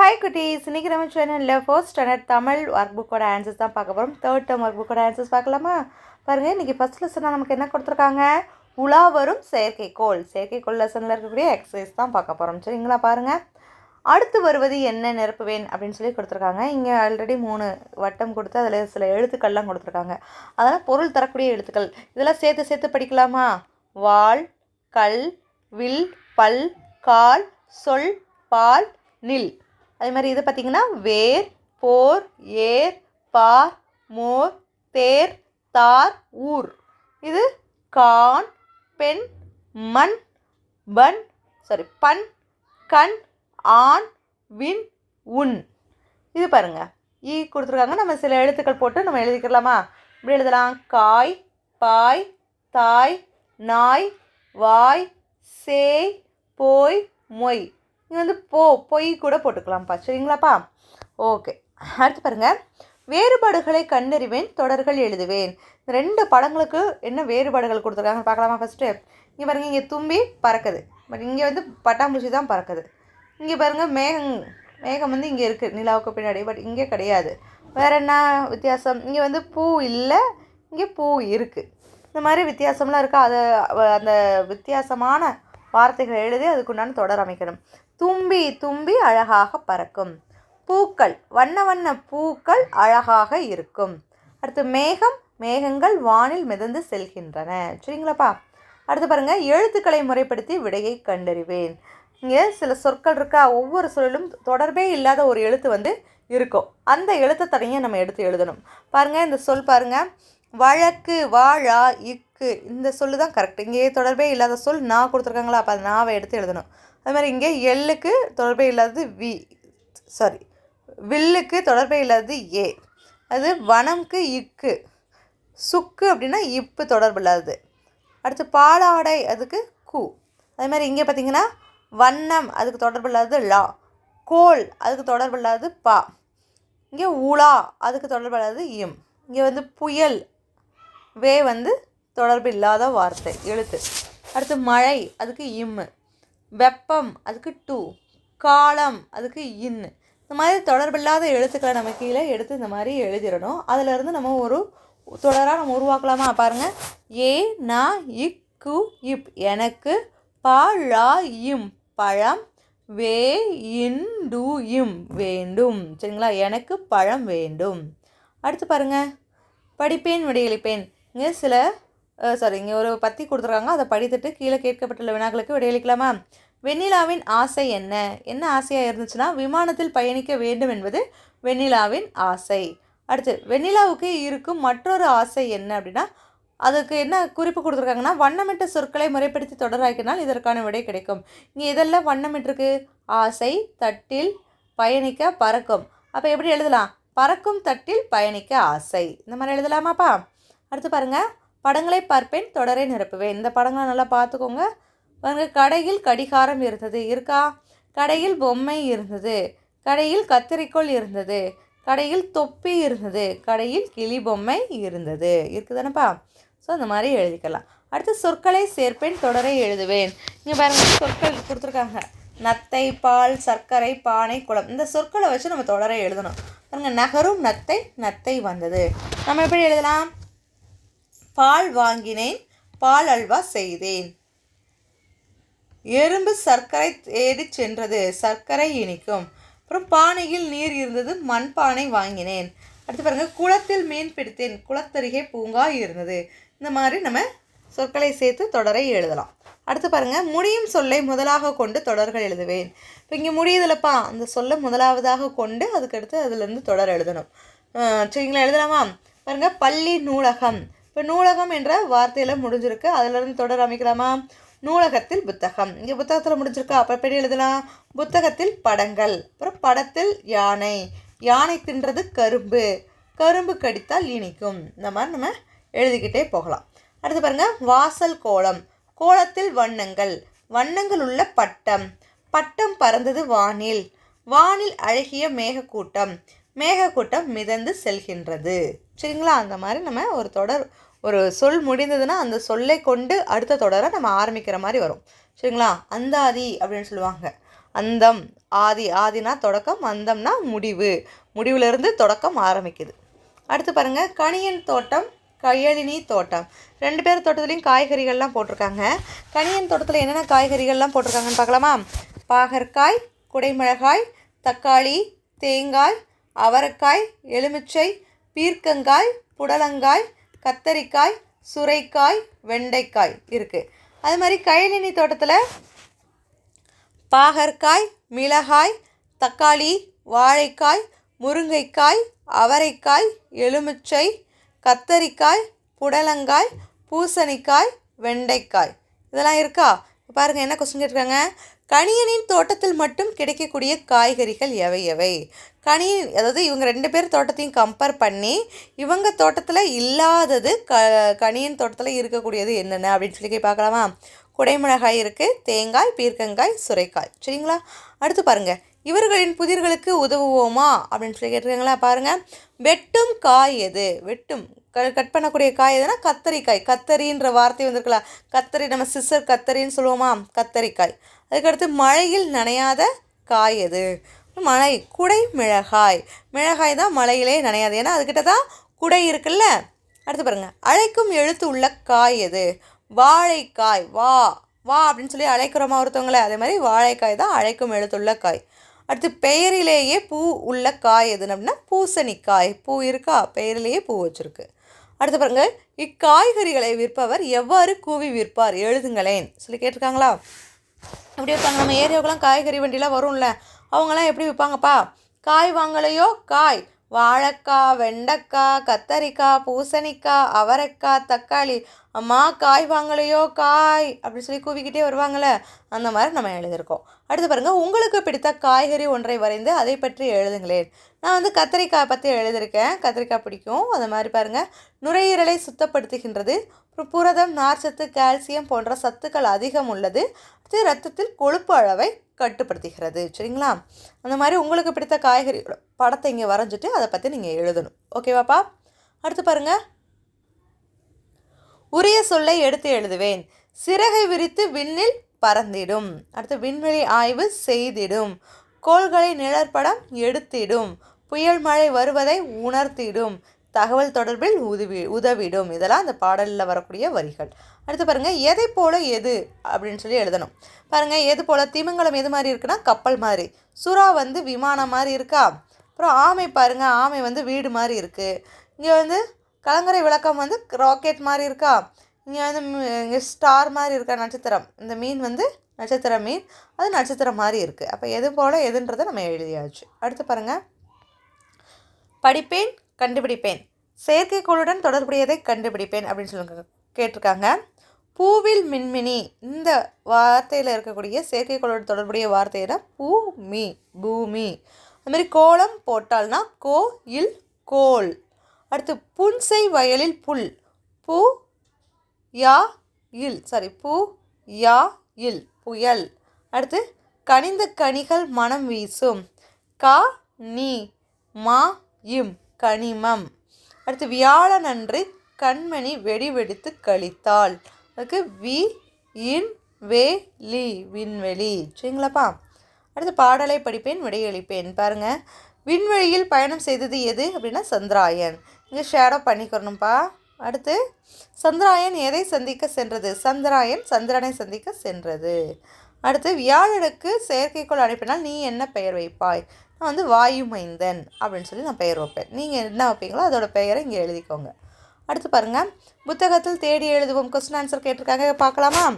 Hi குட்டீஸ். இன்னைக்கு நம்ம சேனலில் ஃபர்ஸ்ட் ஸ்டாண்டர்ட் தமிழ் ஒர்க் புக்கோட ஆன்சர்ஸ் தான் பார்க்க போகிறோம் தேர்ட் டேர்ம் ஒர்க் புக்கோட ஆன்சர்ஸ் பார்க்கலாமா? பாருங்கள் இன்றைக்கி ஃபஸ்ட் லெசனாக நமக்கு என்ன கொடுத்துருக்காங்க? உலா வரும் செயற்கைக்கோள். செயற்கைக்கோள் லெசனில் இருக்கக்கூடிய எக்ஸசைஸ் தான் பார்க்க போகிறோம் சரிங்களா பாருங்கள் அடுத்து வருவது என்ன நிரப்புவேன் அப்படின்னு சொல்லி கொடுத்துருக்காங்க. இங்கே ஆல்ரெடி மூணு வட்டம் கொடுத்து அதில் சில எழுத்துக்கள்லாம் கொடுத்துருக்காங்க. அதெல்லாம் பொருள் தரக்கூடிய எழுத்துக்கள். இதெல்லாம் சேர்த்து சேர்த்து படிக்கலாமா? வாள் கல் வில் பல் கால் சொல் பால் நில். அதே மாதிரி இது பார்த்திங்கன்னா வேர் போர் ஏர் பார் மோர் தேர் தார் ஊர். இது கான் பெண் மண் பன் சாரி பண் கண் ஆண் வின் உன் இது பாருங்க. ஈ கொடுத்துருக்காங்க. நம்ம சில எழுத்துக்கள் போட்டு நம்ம எழுதிக்கலாமா? இப்படி எழுதலாம். காய் பாய் தாய் நாய் வாய் சேய் போய் மொய். இங்கே வந்து போ பொய் கூட போட்டுக்கலாம்ப்பா. சரிங்களாப்பா? ஓகே. அடுத்து பாருங்கள் வேறுபாடுகளை கண்டறிவேன் தொடர்கள் எழுதுவேன். ரெண்டு படங்களுக்கு என்ன வேறுபாடுகள் கொடுத்துருக்காங்க பார்க்கலாமா ஃபஸ்ட்டு இங்கே பாருங்கள் இங்கே தும்பி பறக்குது. பட் இங்கே வந்து பட்டாம்பூச்சி தான் பறக்குது. இங்கே பாருங்கள் மேகம் மேகம் வந்து இங்கே இருக்குது நிலாவுக்கு பின்னாடி. பட் இங்கே கிடையாது. வேறு என்ன வித்தியாசம்? இங்கே வந்து பூ இல்லை இங்கே பூ இருக்குது இந்த மாதிரி வித்தியாசம்லாம் இருக்கா? அது அந்த வித்தியாசமான வார்த்தைகளை எழுதி அதுக்குண்டான தொடர் அமைக்கணும். தும்பி தும்பி அழகாக பறக்கும். பூக்கள் வண்ண வண்ண பூக்கள் அழகாக இருக்கும். அடுத்து மேகம் மேகங்கள் வானில் மிதந்து செல்கின்றன. சரிங்களாப்பா? அடுத்து பாருங்கள் எழுத்துக்களை முறைப்படுத்தி விடையை கண்டறிவேன். இங்கே சில சொற்கள் இருக்கா? ஒவ்வொரு சொல்லிலும் தொடர்பே இல்லாத ஒரு எழுத்து வந்து இருக்கும். அந்த எழுத்தை தனியாக நம்ம எடுத்து எழுதணும். பாருங்கள் இந்த சொல் பாருங்கள் வழக்கு வாழா இக்கு. இந்த சொல்லு தான் கரெக்ட் இங்கே தொடர்பே இல்லாத சொல் நான் கொடுத்துருக்காங்களா? அப்போ அது நாவை எடுத்து எழுதணும். அது மாதிரி இங்கே எல்லுக்கு தொடர்பே இல்லாதது வி சாரி வில்லுக்கு தொடர்பே இல்லாதது ஏ. அது வனம்க்கு இக்கு. சுக்கு அப்படின்னா இப்பு தொடர்பு இல்லாதது. அடுத்து பாலாடை அதுக்கு கு. அதே மாதிரி இங்கே பார்த்தீங்கன்னா வண்ணம் அதுக்கு தொடர்பு இல்லாதது லா. கோல் அதுக்கு தொடர்பு இல்லாதது பா. இங்கே உலா அதுக்கு தொடர்பு இல்லாதது இம். இங்கே வந்து புயல் வே வந்து தொடர்பு இல்லாத வார்த்தை எழுத்து. அடுத்து மழை அதுக்கு இம்மு வெப்பம் அதுக்கு டூ. காலம் அதுக்கு இன்னு இந்த மாதிரி தொடர்பில்லாத எழுத்துக்களை நம்ம கீழே எடுத்து இந்த மாதிரி எழுதிடணும். அதிலிருந்து நம்ம ஒரு தொடராக நம்ம உருவாக்கலாமா? பாருங்கள் ஏ நா இக் கு இப். எனக்கு ப இம். பழம் வே இன் டு இம். வேண்டும். சரிங்களா? எனக்கு பழம் வேண்டும். அடுத்து பாருங்கள் படிப்பேன் விடையளிப்பேன். இங்கே சில சாரி இங்கே ஒரு பத்தி கொடுத்துருக்காங்க. அதை படித்துட்டு கீழே கேட்கப்பட்டுள்ள வினாக்களுக்கு விடையளிக்கலாமா வெண்ணிலாவின் ஆசை என்ன? என்ன ஆசையாக இருந்துச்சுன்னா விமானத்தில் பயணிக்க வேண்டும் என்பது வெண்ணிலாவின் ஆசை. அடுத்து வெண்ணிலாவுக்கு இருக்கும் மற்றொரு ஆசை என்ன அப்படின்னா அதுக்கு என்ன குறிப்பு கொடுத்துருக்காங்கன்னா வண்ணமிட்ட சொற்களை முறைப்படுத்தி தொடராக்கினால் இதற்கான விடை கிடைக்கும். இங்கே இதெல்லாம் வண்ணமிட்டிருக்கு? ஆசை தட்டில் பயணிக்க பறக்கும். அப்போ எப்படி எழுதலாம்? பறக்கும் தட்டில் பயணிக்க ஆசை. இந்த மாதிரி எழுதலாமாப்பா? அடுத்து பாருங்கள் படங்களை பார்ப்பேன் தொடரை நிரப்புவேன். இந்த படங்களை நல்லா பார்த்துக்கோங்க. பாருங்க கடையில் கடிகாரம் இருந்தது. இருக்கா? கடையில் பொம்மை இருந்தது. கடையில் கத்திரிக்கோள் இருந்தது. கடையில் தொப்பி இருந்தது. கடையில் கிளி பொம்மை இருந்தது. இருக்குதானப்பா? ஸோ அந்த மாதிரி எழுதிக்கலாம். அடுத்து சொற்களை சேர்ப்பேன் தொடரை எழுதுவேன். இங்கே பாருங்க சொற்கள் கொடுத்துருக்காங்க. நத்தை பால் சர்க்கரை பானை குளம். இந்த சொற்களை வச்சு நம்ம தொடரை எழுதணும். பாருங்கள் நகரும் நத்தை நத்தை வந்தது. நம்ம எப்படி எழுதலாம்? பால் வாங்கினேன் பால் அல்வா செய்தேன். எறும்பு சர்க்கரை தேடி சென்றது சர்க்கரை இனிக்கும். அப்புறம் பானையில் நீர் இருந்தது மண்பானை வாங்கினேன். அடுத்து பாருங்க குளத்தில் மீன் பிடித்தேன் குளத்தருகே பூங்கா இருந்தது. இந்த மாதிரி நம்ம சொற்களை சேர்த்து தொடரை எழுதலாம். அடுத்து பாருங்க முடியும் சொல்லை முதலாக கொண்டு தொடர்கள் எழுதுவேன். இப்போ இங்கே முடியுதுலப்பா அந்த சொல்லை முதலாவதாக கொண்டு அதுக்கடுத்து அதுலேருந்து தொடர் எழுதணும். சரிங்களா எழுதலாமா? பாருங்க பள்ளி நூலகம். இப்போ நூலகம் என்ற வார்த்தையில் முடிஞ்சிருக்கு. அதிலிருந்து தொடர் அமைக்கலாமா? நூலகத்தில் புத்தகம். இங்கே புத்தகத்தில் முடிஞ்சிருக்கா? அப்போ எப்படி எழுதலாம்? புத்தகத்தில் படங்கள். அப்புறம் படத்தில் யானை. யானை தின்றது கரும்பு. கரும்பு கடித்தால் இனிக்கும். இந்த மாதிரி நம்ம எழுதிக்கிட்டே போகலாம். அடுத்து பாருங்க. வாசல் கோலம். கோலத்தில் வண்ணங்கள். வண்ணங்கள் உள்ள பட்டம். பட்டம் பறந்தது வானில். வானில் அழகிய மேகக்கூட்டம். மேகக்கூட்டம் மிதந்து செல்கின்றது. சரிங்களா? அந்த மாதிரி நம்ம ஒரு தொடர் ஒரு சொல் முடிந்ததுன்னா அந்த சொல்லை கொண்டு அடுத்த தொடரை நம்ம ஆரம்பிக்கிற மாதிரி வரும். சரிங்களா? அந்தாதி அப்படின்னு சொல்லுவாங்க. அந்தம் ஆதி ஆதினா தொடக்கம் அந்தம்னா முடிவு. முடிவுலேருந்து தொடக்கம் ஆரம்பிக்குது. அடுத்து பாருங்கள் கனியன் தோட்டம் கையளினி தோட்டம். ரெண்டு பேர் தோட்டத்துலேயும் காய்கறிகள்லாம் போட்டிருக்காங்க. கனியன் தோட்டத்தில் என்னென்ன காய்கறிகள்லாம் போட்டிருக்காங்கன்னு பார்க்கலாமா? பாகற்காய் குடைமிளகாய் தக்காளி தேங்காய் அவரைக்காய் எலுமிச்சை பீர்க்கங்காய் புடலங்காய் கத்தரிக்காய் சுரைக்காய் வெண்டைக்காய் இருக்குது அது மாதிரி கயலினி தோட்டத்தில் பாகற்காய் மிளகாய் தக்காளி வாழைக்காய் முருங்கைக்காய் அவரைக்காய் எலுமிச்சை கத்தரிக்காய் புடலங்காய் பூசணிக்காய் வெண்டைக்காய். இதெல்லாம் இருக்கா? பாருங்கள் என்ன கொஸ்டின் கேட்டிருக்காங்க? கணியனின் தோட்டத்தில் மட்டும் கிடைக்கக்கூடிய காய்கறிகள் எவை எவை? கணியன் அதாவது இவங்க ரெண்டு பேர் தோட்டத்தையும் கம்பேர் பண்ணி இவங்க தோட்டத்தில் இல்லாதது க கணியன் தோட்டத்தில் இருக்கக்கூடியது என்னென்ன அப்படின்னு சொல்லி பார்க்கலாமா? குடைமிளகாய் இருக்குது தேங்காய் பீர்க்கங்காய் சுரைக்காய். சரிங்களா? அடுத்து பாருங்கள் இவர்களின் புதிர்களுக்கு உதவுவோமா அப்படின்னு சொல்லி கேட்டிருக்காங்களா? பாருங்கள் வெட்டும் காய் எது? வெட்டும் கட் பண்ணக்கூடிய காய் எதுனா கத்தரிக்காய். கத்தரின்ற வார்த்தை வந்திருக்கலாம் கத்தரி நம்ம சிஸ்டர் கத்தரின்னு சொல்லுவோமா? கத்தரிக்காய். அதுக்கடுத்து மழையில் நனையாத காய் எது? மழை குடை மிளகாய். மிளகாய் தான் மழையிலே நனையாது. ஏன்னா அதுக்கிட்ட தான் குடை இருக்குல்ல. அடுத்து பாருங்கள் அழைக்கும் எழுத்து உள்ள காய் எது? வாழைக்காய். வா வா அப்படின்னு சொல்லி அழைக்கிறோமா ஒருத்தவங்களே? அதே மாதிரி வாழைக்காய் தான் அழைக்கும் எழுத்துள்ள காய். அடுத்து பெயரிலேயே பூ உள்ள காய் எதுன்னு அப்படின்னா பூசணிக்காய். பூ இருக்கா? பெயரிலேயே பூ வச்சுருக்கு. அடுத்து பாருங்க. இக்காய்கறிகளை விற்பவர் எவ்வாறு கூவி விற்பார்? எழுதுங்களேன். சொல்லி கேட்டிருக்காங்களா? எப்படி விற்பாங்க? நம்ம ஏரியாவுக்குலாம் காய்கறி வண்டிலாம் வரும்ல. அவங்களாம் எப்படி விற்பாங்கப்பா? காய் வாங்கலையோ? காய். வாழைக்காய் வெண்டைக்காய் கத்தரிக்காய் பூசணிக்காய் அவரைக்காய் தக்காளி. அம்மா காய் வாங்கலையோ காய் அப்படி சொல்லி கூவிக்கிட்டே வருவாங்களே அந்த மாதிரி நம்ம எழுதியிருக்கோம். அடுத்து பாருங்கள் உங்களுக்கு பிடித்த காய்கறி ஒன்றை வரைந்து அதை பற்றி எழுதுங்களேன். நான் வந்து கத்திரிக்காய் பற்றி எழுதியிருக்கேன். கத்திரிக்காய் பிடிக்கும். அது மாதிரி பாருங்கள் நுரையீரலை சுத்தப்படுத்துகின்றது. புரதம் நார்ச்சத்து கால்சியம் போன்ற சத்துக்கள் அதிகம் உள்ளது. ரத்தத்தில் கொழுப்பு அளவை கட்டுப்படுத்துகிறது சரிங்களா? அந்த மாதிரி உங்களுக்கு பிடித்த காய்கறி படத்தை இங்கே வரைஞ்சிட்டு அதை பற்றி நீங்கள் எழுதணும். ஓகேவாப்பா அடுத்து பாருங்கள் உரிய சொல்லை எடுத்து எழுதுவேன். சிறகை விரித்து விண்ணில் பறந்திடும். அடுத்து விண்வெளி ஆய்வு செய்திடும். கோள்களை நிழற்படம் எடுத்திடும். புயல் மழை வருவதை உணர்த்திடும். தகவல் தொடர்பில் உதவி உதவிடும். இதெல்லாம் அந்த பாடலில் வரக்கூடிய வரிகள். அடுத்து பாருங்கள் எதை போல எது? அப்படின்னு சொல்லி எழுதணும். பாருங்கள் எது போல் திமிங்கலம் எது மாதிரி இருக்குன்னா கப்பல் மாதிரி. சுறா வந்து விமானம் மாதிரி இருக்கா? அப்புறம் ஆமை பாருங்கள் ஆமை வந்து வீடு மாதிரி இருக்குது இங்கே வந்து கலங்கரை விளக்கம் வந்து ராக்கெட் மாதிரி இருக்கா? இங்கே வந்து இங்கே ஸ்டார் மாதிரி இருக்கா நட்சத்திரம்? இந்த மீன் வந்து நட்சத்திர மீன். அது நட்சத்திரம் மாதிரி இருக்குது அப்போ எது போல் எதுன்றதை நம்ம எழுதியாச்சு. அடுத்து பாருங்கள் படிப்பேன் கண்டுபிடிப்பேன். செயற்கைக்கோளுடன் தொடர்புடையதை கண்டுபிடிப்பேன் அப்படின்னு சொல்லுங்க கேட்டிருக்காங்க. பூவில் மின்மினி. இந்த வார்த்தையில் இருக்கக்கூடிய செயற்கைக்கோளோட தொடர்புடைய வார்த்தையில பூமி பூமி. அதுமாதிரி கோலம் போட்டால்னா கோ இல் கோல் அடுத்து புன்சை வயலில் புல். பூ யா இல். சாரி பூ யா இல். புயல். அடுத்து கனிந்த கனிகள் மனம் வீசும். கா நீ மா இம். கனிமம். அடுத்து வியாழன் அன்று கண்மணி வெடி வெடித்து கழித்தாள். அதுக்கு வி இன் வே லி விண்வெளி. சரிங்களாப்பா? அடுத்து பாடலை படிப்பேன் விடையளிப்பேன். பாருங்கள் விண்வெளியில் பயணம் செய்தது எது அப்படின்னா சந்திராயன். இங்கே ஷேடோ பண்ணிக்கிறணும்ப்பா அடுத்து சந்திராயன் எதை சந்திக்க சென்றது? சந்திராயன் சந்திரனை சந்திக்க சென்றது. அடுத்து வியாழனுக்கு செயற்கைக்கோள் அனுப்பினால் நீ என்ன பெயர் வைப்பாய்? நான் வந்து வாயு மைந்தன் அப்படின்னு சொல்லி நான் பெயர் வைப்பேன். நீங்கள் என்ன வைப்பீங்களோ அதோடய பெயரை இங்கே எழுதிக்கோங்க. அடுத்து பாருங்கள் புத்தகத்தில் தேடி எழுதுவோம். கொஸ்டின் ஆன்சர் கேட்டிருக்காங்க. பார்க்கலாமா?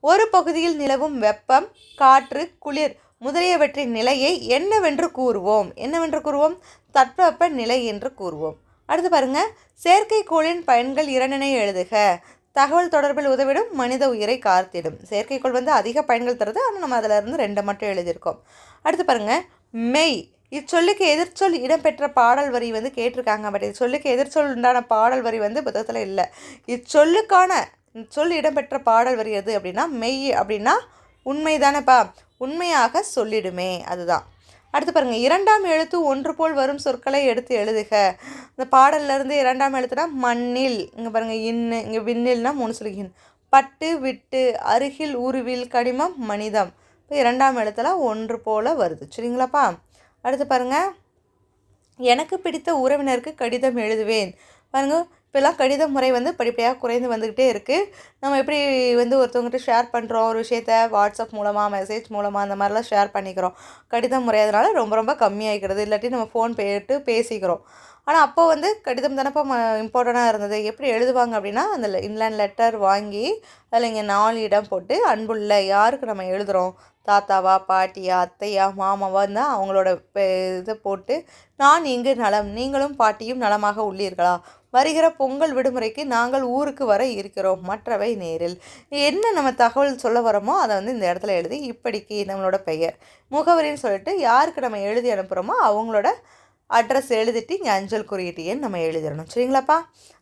ஒரு பகுதியில் நிலவும் வெப்பம் காற்று குளிர் முதலியவற்றின் நிலையை என்னவென்று கூறுவோம். என்னவென்று கூறுவோம்? தட்பவெப்ப நிலை என்று கூறுவோம். அடுத்து பாருங்கள் செயற்கைக்கோளின் பயன்கள் இரண்டினை எழுதுக. தகவல் தொடர்பில் உதவிடும் மனித உயிரை காத்திடும் செயற்கைக்கோள் வந்து அதிக பயன்கள் தருது. ஆனால் நம்ம அதில் இருந்து ரெண்டை மட்டும் எழுதியிருக்கோம். அடுத்து பாருங்கள் மெய். இச்சொல்லுக்கு எதிர்ச்சொல் இடம்பெற்ற பாடல் வரி வந்து கேட்டிருக்காங்க. பட் இச்சொல்லுக்கு எதிர்ச்சொல் உண்டான பாடல் வரி வந்து புத்தகத்தில் இல்லை. இச்சொல்லுக்கான சொல் இடம்பெற்ற பாடல் வரி எது அப்படின்னா மெய் அப்படின்னா உண்மை தானேப்பா உண்மையாக சொல்லிடுமே. அதுதான். அடுத்து பாருங்கள் இரண்டாம் எழுத்து ஒன்று போல் வரும் சொற்களை எடுத்து எழுதுக. இந்த பாடல்லேருந்து இரண்டாம் எழுத்துனா மண்ணில். இங்கே பாருங்கள் இன்னு இங்கே விண்ணில்னா மூணு சொல்லிக்கின் பட்டு விட்டு அருகில் உருவில் கனிமம் மனிதம். இப்போ இரண்டாம் எழுத்தில் ஒன்று போல் வருது. சரிங்களாப்பா? அடுத்து பாருங்கள் எனக்கு பிடித்த உறவினருக்கு கடிதம் எழுதுவேன். பாருங்கள் இப்போல்லாம் கடித முறை வந்து படிப்படியாக குறைந்து வந்துக்கிட்டே இருக்குது நம்ம எப்படி வந்து ஒருத்தவங்ககிட்ட ஷேர் பண்ணுறோம் ஒரு விஷயத்த வாட்ஸ்அப் மூலமாக மெசேஜ் மூலமாக அந்த மாதிரிலாம் ஷேர் பண்ணிக்கிறோம். கடிதம் முறை அதனால் ரொம்ப ரொம்ப கம்மியாகிக்கிறது இல்லாட்டி நம்ம ஃபோன் போயிட்டு பேசிக்கிறோம். ஆனால் அப்போ வந்து கடிதம் தானப்போ ம இம்பார்ட்டண்ட்டாக இருந்தது. எப்படி எழுதுவாங்க அப்படின்னா அந்த இன்லேண்ட் லெட்டர் வாங்கி அதில் இங்கே நாலு இடம் போட்டு அன்புள்ள யாருக்கு நம்ம எழுதுகிறோம் தாத்தாவா பாட்டியா அத்தையா மாமாவா இருந்தால் அவங்களோட இதை போட்டு நான் இங்கு நலம் நீங்களும் பாட்டியும் நலமாக உள்ளீர்களா? வருகிற பொங்கல் விடுமுறைக்கு நாங்கள் ஊருக்கு வர இருக்கிறோம். மற்றவை நேரில். என்ன நம்ம தகவல் சொல்ல வரோமோ அதை வந்து இந்த இடத்துல எழுதி இப்படிக்கு நம்மளோட பெயர். முகவரின்னு சொல்லிட்டு யாருக்கு நம்ம எழுதி அனுப்புகிறோமோ அவங்களோட அட்ரஸ் எழுதிட்டு இங்கே அஞ்சல் குறியீட்டு நம்ம எழுதிடணும். சரிங்களாப்பா?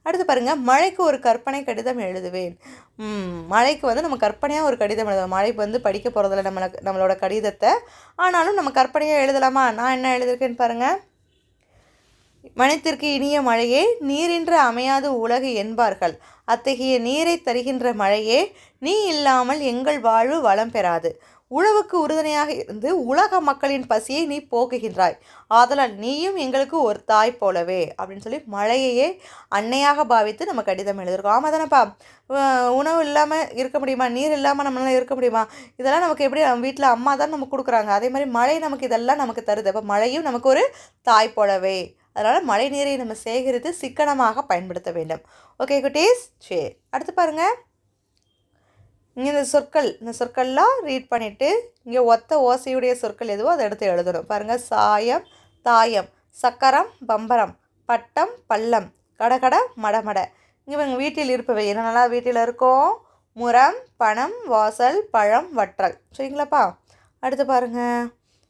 அடுத்து பாருங்கள் மழைக்கு ஒரு கற்பனை கடிதம் எழுதுவேன். மழைக்கு வந்து நம்ம கற்பனையாக ஒரு கடிதம் எழுதுவோம் மழைக்கு வந்து படிக்க போகிறதில்ல நம்மளை நம்மளோட கடிதத்தை. ஆனாலும் நம்ம கற்பனையாக எழுதலாமா? நான் என்ன எழுதியிருக்கேன்னு பாருங்கள் மனத்திற்கு இனிய மழையே நீரின்று அமையாது உலகு என்பார்கள். அத்தகைய நீரை தருகின்ற மழையே நீ இல்லாமல் எங்கள் வாழ்வு வளம் பெறாது. உழவுக்கு உறுதுணையாக இருந்து உலக மக்களின் பசியை நீ போக்குகின்றாய். ஆதலால் நீயும் எங்களுக்கு ஒரு தாய் போலவே அப்படின்னு சொல்லி மழையையே அன்னையாக பாவித்து நம்ம கடிதம் எழுதியிருக்கோம். ஆமாம் தானேப்பா? உணவு இல்லாமல் இருக்க முடியுமா? நீர் இல்லாமல் நம்மளால இருக்க முடியுமா? இதெல்லாம் நமக்கு எப்படி வீட்டில் அம்மா தான் நமக்கு கொடுக்குறாங்க. அதே மாதிரி மழை நமக்கு இதெல்லாம் நமக்கு தருது. அப்போ மழையும் நமக்கு ஒரு தாய் போலவே அதனால் மழை நீரை நம்ம சேகரித்து சிக்கனமாக பயன்படுத்த வேண்டும். ஓகே குட்டீஸ்? சரி அடுத்து பாருங்கள் இங்கே இந்த சொற்கள் இந்த சொற்கள்லாம் ரீட் பண்ணிவிட்டு இங்கே ஒத்த ஓசையுடைய சொற்கள் எதுவோ அதை எடுத்து எழுதணும். பாருங்கள் சாயம் தாயம் சக்கரம் பம்பரம் பட்டம் பள்ளம் கடகட மடமட இங்கே எங்கள் வீட்டில் இருப்பவை என்னென்னலாம் வீட்டில் இருக்கோம்? முரம் பணம் வாசல் பழம் வற்றல். சரிங்களாப்பா? அடுத்து பாருங்கள்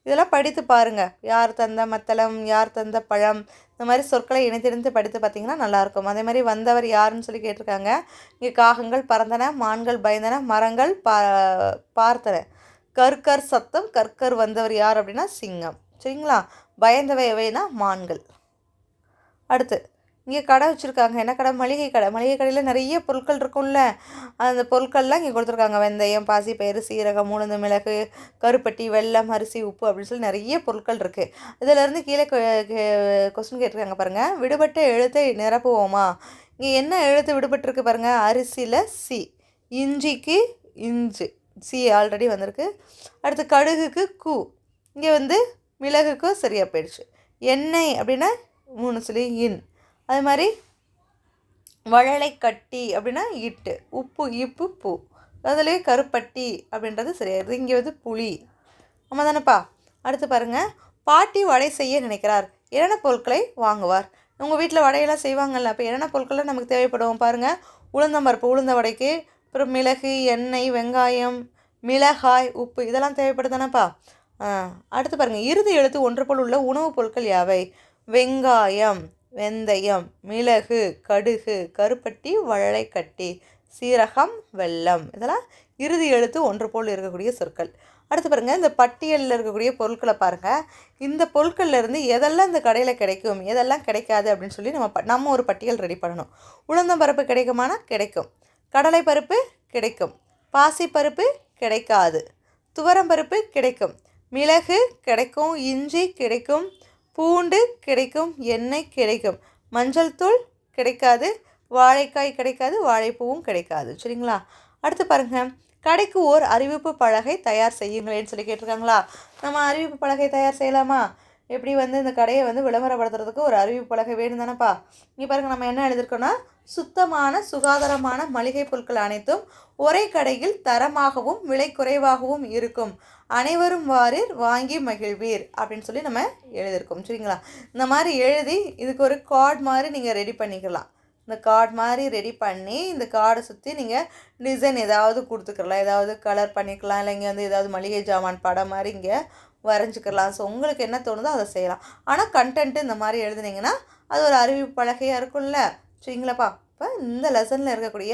இதெல்லாம் படித்து பாருங்கள் யார் தந்த மத்தளம் யார் தந்த பழம் இந்த மாதிரி சொற்களை இணைத்திருந்து படித்து பார்த்திங்கன்னா நல்லாயிருக்கும். அதே மாதிரி வந்தவர் யாருன்னு சொல்லி கேட்டிருக்காங்க. இங்கே காகங்கள் பறந்தன மான்கள் பயந்தன மரங்கள் பா பார்த்தன. கற்கர் சத்தம் கற்கர் வந்தவர் யார் அப்படின்னா சிங்கம். சரிங்களா? பயந்தவை எவைனா மான்கள். அடுத்து இங்கே கடை வச்சுருக்காங்க. என்ன கடை? மளிகை கடை. மளிகை கடையில் நிறைய பொருட்கள் இருக்கும்ல. அந்த பொருட்கள்லாம் இங்கே கொடுத்துருக்காங்க. வெந்தயம் பாசி பயிறு சீரகம் உளுந்து மிளகு கருப்பட்டி வெல்லம் அரிசி உப்பு அப்படின்னு சொல்லி நிறைய பொருட்கள் இருக்குது இதிலேருந்து கீழே கொஸ்டின் கேட்டிருக்காங்க பாருங்கள் விடுபட்ட எழுத்தை நிரப்புவோமா? இங்கே என்ன எழுத்து விடுபட்டிருக்கு பாருங்கள் அரிசியில் சி. இஞ்சிக்கு இஞ்சு. சி ஆல்ரெடி வந்திருக்கு. அடுத்து கடுகுக்கு கு. இங்கே வந்து மிளகுக்கும் சரியாக போயிடுச்சு. எண்ணெய் அப்படின்னா மூணு சொல்லி இன். அது மாதிரி வழலை கட்டி அப்படின்னா இட்டு உப்பு இப்பு பூ. அதுலேயே கருப்பட்டி அப்படின்றது சரியாயிருது இங்கே வந்து புளி. ஆமாம் தானேப்பா அடுத்து பாருங்கள் பாட்டி வடை செய்ய நினைக்கிறார். என்னென்ன பொருட்களை வாங்குவார்? உங்கள் வீட்டில் வடையெல்லாம் செய்வாங்கல்ல அப்போ என்னென்ன பொருட்கள்லாம் நமக்கு தேவைப்படும்? பாருங்கள் உளுந்தம்பருப்பு உளுந்த வடைக்கு அப்புறம் மிளகு எண்ணெய் வெங்காயம் மிளகாய் உப்பு இதெல்லாம் தேவைப்படுதானப்பா? அடுத்து பாருங்கள் இறுதி எழுத்து ஒன்று போல் உள்ள உணவுப் பொருட்கள் யாவை? வெங்காயம். வெந்தயம் மிளகு கடுகு கருப்பட்டி வழலைக்கட்டி சீரகம் வெல்லம். இதெல்லாம் இறுதி எழுத்து ஒன்று போல் இருக்கக்கூடிய சொற்கள். அடுத்து பாருங்கள் இந்த பட்டியலில் இருக்கக்கூடிய பொருட்களை பாருங்கள் இந்த பொருட்கள்லேருந்து எதெல்லாம் இந்த கடையில் கிடைக்கும் எதெல்லாம் கிடைக்காது அப்படின்னு சொல்லி நம்ம நம்ம ஒரு பட்டியல் ரெடி பண்ணணும். உளுந்தம்பருப்பு கிடைக்குமானா? கிடைக்கும். கடலை பருப்பு கிடைக்கும். பாசிப்பருப்பு கிடைக்காது. துவரம்பருப்பு கிடைக்கும். மிளகு கிடைக்கும். இஞ்சி கிடைக்கும். பூண்டு கிடைக்கும் எண்ணெய் கிடைக்கும். மஞ்சள் தூள் கிடைக்காது வாழைக்காய் கிடைக்காது வாழைப்பூவும் கிடைக்காது. சரிங்களா? அடுத்து பாருங்கள் கடைக்கு ஓர் அறிவிப்பு பலகை தயார் செய்யுங்களேன்னு சொல்லி கேட்டிருக்காங்களா? நம்ம அறிவிப்பு பலகை தயார் செய்யலாமா? எப்படி வந்து இந்த கடையை வந்து விளம்பரப்படுத்துறதுக்கு ஒரு அறிவிப்பு பலகை வேணும் தானேப்பா? இங்கே பாருங்கள் நம்ம என்ன எழுதியிருக்கோன்னா சுத்தமான சுகாதாரமான மளிகை பொருட்கள் அனைத்தும் ஒரே கடையில் தரமாகவும் விலை குறைவாகவும் இருக்கும். அனைவரும் வாரீர் வாங்கி மகிழ்வீர் அப்படின்னு சொல்லி நம்ம எழுதியிருக்கோம். சரிங்களா? இந்த மாதிரி எழுதி இதுக்கு ஒரு கார்டு மாதிரி நீங்கள் ரெடி பண்ணிக்கலாம். இந்த கார்டு மாதிரி ரெடி பண்ணி இந்த கார்டை சுற்றி நீங்கள் டிசைன் ஏதாவது கொடுத்துக்கலாம். ஏதாவது கலர் பண்ணிக்கலாம். இல்லை இங்கே வந்து ஏதாவது மளிகை ஜாமான் படம் மாதிரி இங்கே வரைஞ்சிக்கலாம். ஸோ உங்களுக்கு என்ன தோணுதோ அதை செய்யலாம். ஆனால் கண்டென்ட்டு இந்த மாதிரி எழுதுனீங்கன்னா அது ஒரு அறிவிப்பு பலகையாக இருக்கும்ல. சரிங்களாப்பா? இப்போ இந்த லெசனில் இருக்கக்கூடிய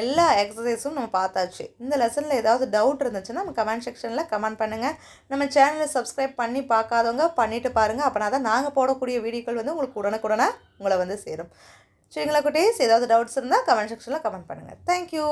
எல்லா எக்ஸசைஸும் நம்ம பார்த்தாச்சு. இந்த லெசனில் ஏதாவது டவுட் இருந்துச்சுன்னா நம்ம கமெண்ட் செக்ஷனில் கமெண்ட் பண்ணுங்கள் நம்ம சேனலை சப்ஸ்கிரைப் பண்ணி பார்க்காதவங்க பண்ணிவிட்டு பாருங்கள் அப்போனா தான் நாங்கள் போடக்கூடிய வீடியோக்கள் வந்து உங்களுக்கு உடனுக்குடனே உங்களை வந்து சேரும். சரிங்களா குட்டீஸ்? ஏதாவது டவுட்ஸ் இருந்தால் கமெண்ட் செக்ஷனில் கமெண்ட் பண்ணுங்கள் தேங்க்யூ